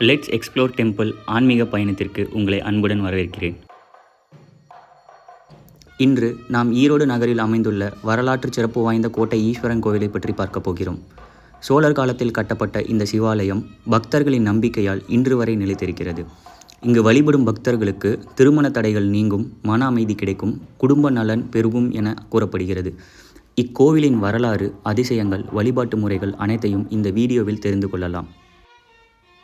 Let's explore temple ஆன்மீக பயணத்திற்கு உங்களை அன்புடன் வரவேற்கிறேன். இன்று நாம் ஈரோடு நகரில் அமைந்துள்ள வரலாற்று சிறப்பு வாய்ந்த கோட்டை ஈஸ்வரன் கோவிலை பற்றி பார்க்கப் போகிறோம். சோழர் காலத்தில் கட்டப்பட்ட இந்த சிவாலயம் பக்தர்களின் நம்பிக்கையால் இன்று வரை நிலைத்திருக்கிறது. இங்கு வழிபடும் பக்தர்களுக்கு திருமண தடைகள் நீங்கும் மன அமைதி கிடைக்கும் குடும்ப நலன் பெருகும் என கூறப்படுகிறது. இக்கோவிலின் வரலாறு அதிசயங்கள் வழிபாட்டு முறைகள் அனைத்தையும் இந்த வீடியோவில் தெரிந்து கொள்ளலாம்.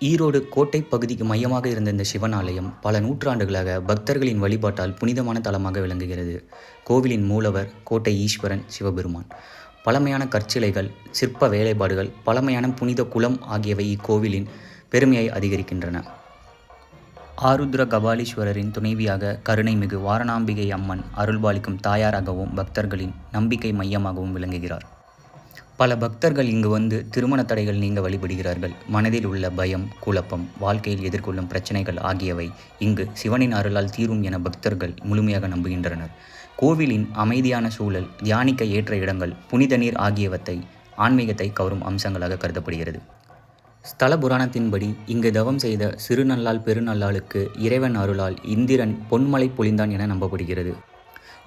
ஈரோடு கோட்டை பகுதிக்கு மையமாக இருந்த இந்த சிவன் ஆலயம் பல நூற்றாண்டுகளாக பக்தர்களின் வழிபாட்டால் புனிதமான தலமாக விளங்குகிறது. கோவிலின் மூலவர் கோட்டை ஈஸ்வரன் சிவபெருமான். பழமையான கற்சிலைகள் சிற்ப வேலைப்பாடுகள் பழமையான புனித குலம் ஆகியவை இக்கோவிலின் பெருமையை அதிகரிக்கின்றன. ஆருத்ர கபாலீஸ்வரரின் துணைவியாக கருணைமிகு வாரணாம்பிகை அம்மன் அருள்பாலிக்கும் தாயாராகவும் பக்தர்களின் நம்பிக்கை மையமாகவும் விளங்குகிறார். பல பக்தர்கள் இங்கு வந்து திருமண தடைகள் நீங்க வழிபடுகிறார்கள். மனதில் உள்ள பயம் குழப்பம் வாழ்க்கையில் எதிர்கொள்ளும் பிரச்சனைகள் ஆகியவை இங்கு சிவனின் அருளால் தீரும் என பக்தர்கள் முழுமையாக நம்புகின்றனர். கோவிலின் அமைதியான சூழல் தியானிக்க ஏற்ற இடங்கள் புனித நீர் ஆகியவற்றை ஆன்மீகத்தை கவரும் அம்சங்களாக கருதப்படுகிறது. ஸ்தல புராணத்தின்படி இங்கு தவம் செய்த சிறுநல்லால் பெருநல்லாளுக்கு இறைவன் அருளால் இந்திரன் பொன்மலை பொழிந்தான் என நம்பப்படுகிறது.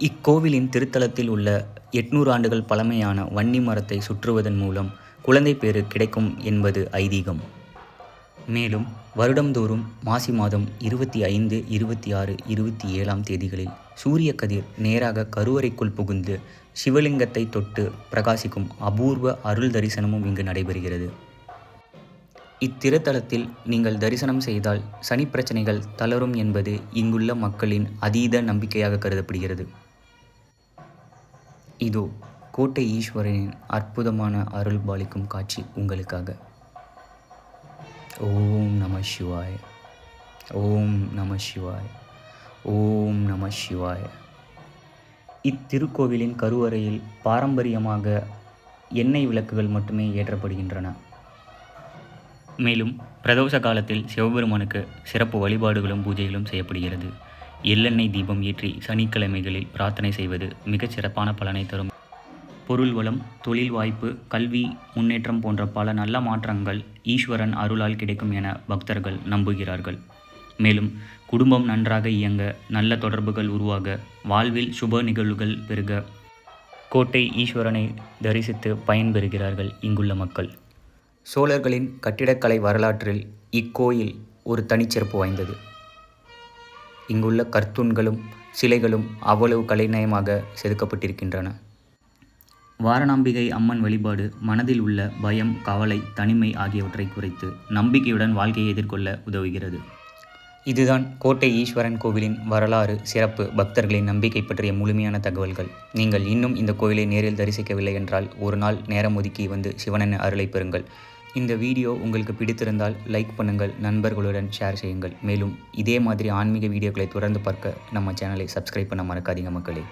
இக்கோவிலின் திருத்தலத்தில் உள்ள எட்நூறு ஆண்டுகள் பழமையான வன்னி மரத்தை சுற்றுவதன் மூலம் குழந்தை பேறு கிடைக்கும் என்பது ஐதீகம். மேலும் வருடந்தோறும் மாசி மாதம் இருபத்தி ஐந்து இருபத்தி ஆறு இருபத்தி ஏழாம் தேதிகளில் சூரிய கதிர் நேராக கருவறைக்குள் புகுந்து சிவலிங்கத்தை தொட்டு பிரகாசிக்கும் அபூர்வ அருள் தரிசனமும் இங்கு நடைபெறுகிறது. இத்திருத்தலத்தில் நீங்கள் தரிசனம் செய்தால் சனி பிரச்சனைகள் தளரும் என்பது இங்குள்ள மக்களின் அதீத நம்பிக்கையாக கருதப்படுகிறது. இதோ கோட்டை ஈஸ்வரனின் அற்புதமான அருள் பாலிக்கும் காட்சி உங்களுக்காக. ஓம் நம சிவாய். ஓம் நம சிவாய். ஓம் நம சிவாய். இத்திருக்கோவிலின் கருவறையில் பாரம்பரியமாக எண்ணெய் விளக்குகள் மட்டுமே ஏற்றப்படுகின்றன. மேலும் பிரதோஷ காலத்தில் சிவபெருமானுக்கு சிறப்பு வழிபாடுகளும் பூஜைகளும் செய்யப்படுகிறது. எள்ளெண்ணெய் தீபம் ஏற்றி சனிக்கிழமைகளில் பிரார்த்தனை செய்வது மிகச் சிறப்பான பலனை தரும். பொருள் வளம் தொழில் வாய்ப்பு கல்வி முன்னேற்றம் போன்ற பல நல்ல மாற்றங்கள் ஈஸ்வரன் அருளால் கிடைக்கும் என பக்தர்கள் நம்புகிறார்கள். மேலும் குடும்பம் நன்றாக இயங்க நல்ல தொடர்புகள் உருவாக வாழ்வில் சுப நிகழ்வுகள் பெருக கோட்டை ஈஸ்வரனை தரிசித்து பயன்பெறுகிறார்கள் இங்குள்ள மக்கள். சோழர்களின் கட்டிடக்கலை வரலாற்றில் இக்கோயில் ஒரு தனிச்சிறப்பு வாய்ந்தது. இங்குள்ள கர்த்தூன்களும் சிலைகளும் அவ்வளவு கலைநயமாக செதுக்கப்பட்டிருக்கின்றன. வாரணாம்பிகை அம்மன் வழிபாடு மனதில் உள்ள பயம் கவலை தனிமை ஆகியவற்றை குறைத்து நம்பிக்கையுடன் வாழ்க்கையை எதிர்கொள்ள உதவுகிறது. இதுதான் கோட்டை ஈஸ்வரன் கோவிலின் வரலாறு சிறப்பு பக்தர்களின் நம்பிக்கை பற்றிய முழுமையான தகவல்கள். நீங்கள் இன்னும் இந்த கோவிலை நேரில் தரிசிக்கவில்லை என்றால் ஒரு நாள் நேரம் ஒதுக்கி வந்து சிவனின் அருளை பெறுங்கள். இந்த வீடியோ உங்களுக்கு பிடித்திருந்தால் லைக் பண்ணுங்கள் நண்பர்களுடன் ஷேர் செய்யுங்கள். மேலும் இதே மாதிரி ஆன்மீக வீடியோக்களை தொடர்ந்து பார்க்க நம்ம சேனலை சப்ஸ்கிரைப் பண்ண மறக்காதீங்க மக்களே.